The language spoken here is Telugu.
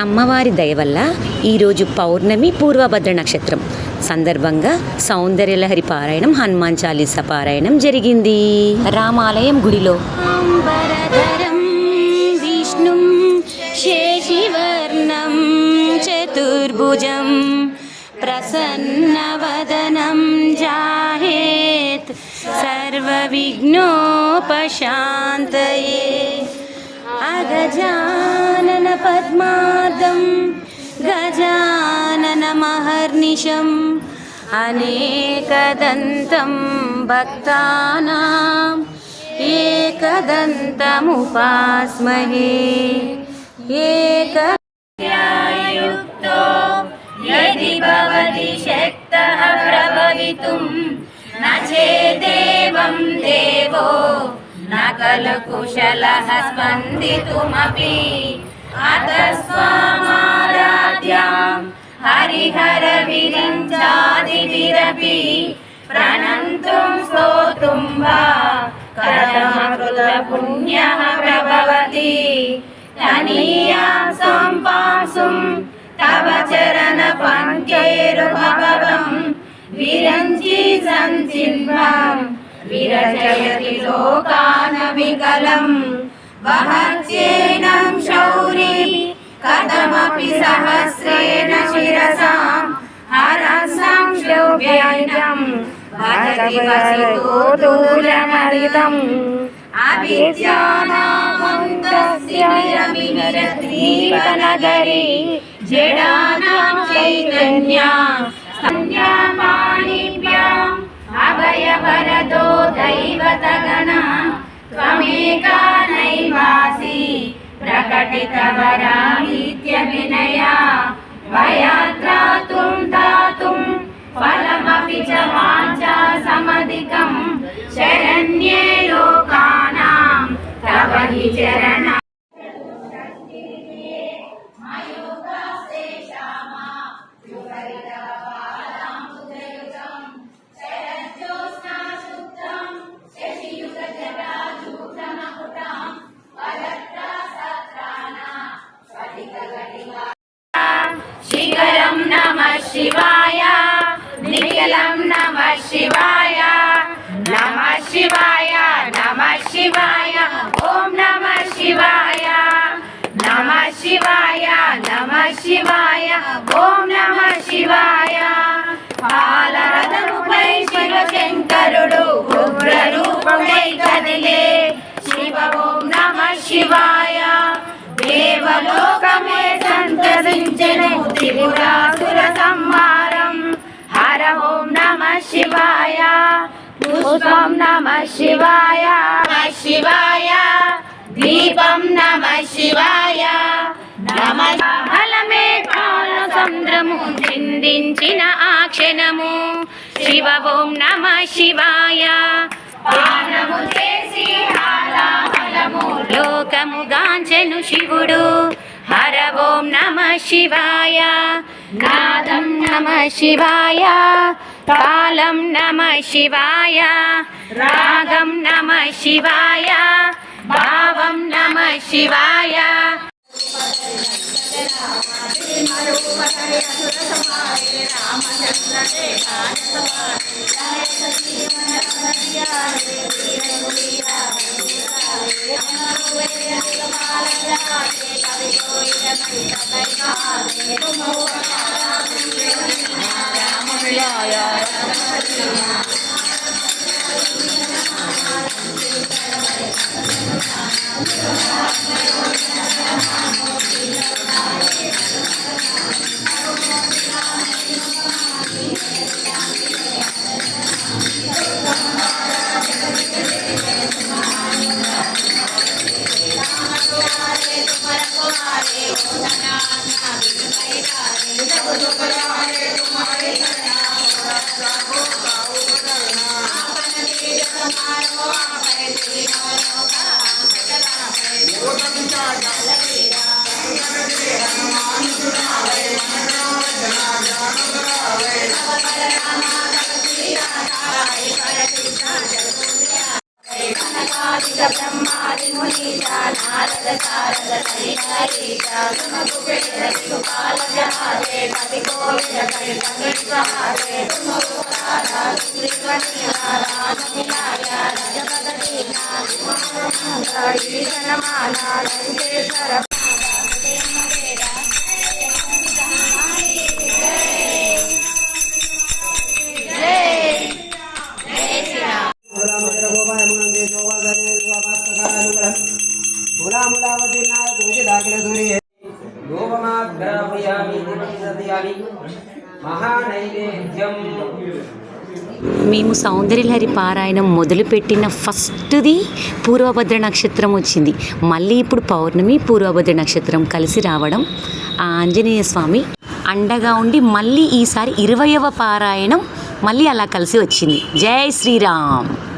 అమ్మవారి దయ వల్ల ఈరోజు పౌర్ణమి పూర్వభద్ర నక్షత్రం. సందర్భంగా సౌందర్యలహరి పారాయణం హనుమాన్ చాలీసా పారాయణం జరిగింది. రామాలయం గుడిలో. అంబరధరం విష్ణుం శేషివర్ణం చతుర్భుజం ప్రసన్నవదనం జాహేత్ సర్వవిఘ్నోపశాంతయే. అగజానన गजानन पद्मादं गजाननमहर्निशम् अनेकदन्तं भक्तानां एकदन्तमुपास्महे। एक युक्तो यदि भवति शक्तः प्रभवितुं न चेदेवं देवो। न खलु कुशलः स्पन्दितुमपि अतः स्वामाराध्यां हरिहरविरिञ्चादिभिरपि प्रणन्तुं स्तोतुं वा कथमकृतपुण्यः प्रभवति तनीयां सम्पासुं तव चरणपङ्केरुभवं विरञ्चि सञ्चिन्वं विरचयति लोकान् विकलम् वहत्येनं शौरी कथमपि सहस्रेण शिरसां हरसं श्लोभ्यैनं भजति वसतोदूलमरितम् अविद्यानामन्तस्यमिरमिरतीवनगरी जडानां चैतन्या संज्ञापाणि प्रकटितवराहीत्यभिनया वयात्रातुं दातुं फलमपि च वाञ्छा समधिकं शरण्ये लोकानां तव हि चरणा శివాయ ఓం నమ శివాయ పాలరథముపై ఉగ్ర రూపమై కదిలే శివ ఓం నమ శివాయ దేవలోకమే సంతసించను త్రిపురాసుర సంహారం హర ఓం నమ శివాయ పుష్పం నమ శివాయ శివాయ దీపం నమ శివాయ నమ సంద్రము చిందించిన ఆ క్షణము. శివ ఓం నమ శివాయ. లోకము గాంచెను శివుడు. హర ఓం నమ శివాయ. నాదం నమ శివాయ. కాలం నమ శివాయ. రాగం నమ శివాయ. భావం నమ శివాయ. రామయ్య సని హరిత తుమకు పెడతి గోపాల జహారే పతి గోవింద కరి పంగడి సహారే తుమకు రాధా శ్రీవని రామనిలాయ రజపదీనా తుమకు మంగళీ జనమానా లంకేశ్వర మహానైవేద్యం. మేము సౌందర్యలహరి పారాయణం మొదలుపెట్టిన ఫస్ట్ది పూర్వభద్ర నక్షత్రం వచ్చింది. మళ్ళీ ఇప్పుడు పౌర్ణమి పూర్వభద్ర నక్షత్రం కలిసి రావడం ఆ ఆంజనేయ స్వామి అండగా ఉండి మళ్ళీ ఈసారి ఇరవయవ పారాయణం మళ్ళీ అలా కలిసి వచ్చింది. జై శ్రీరామ్.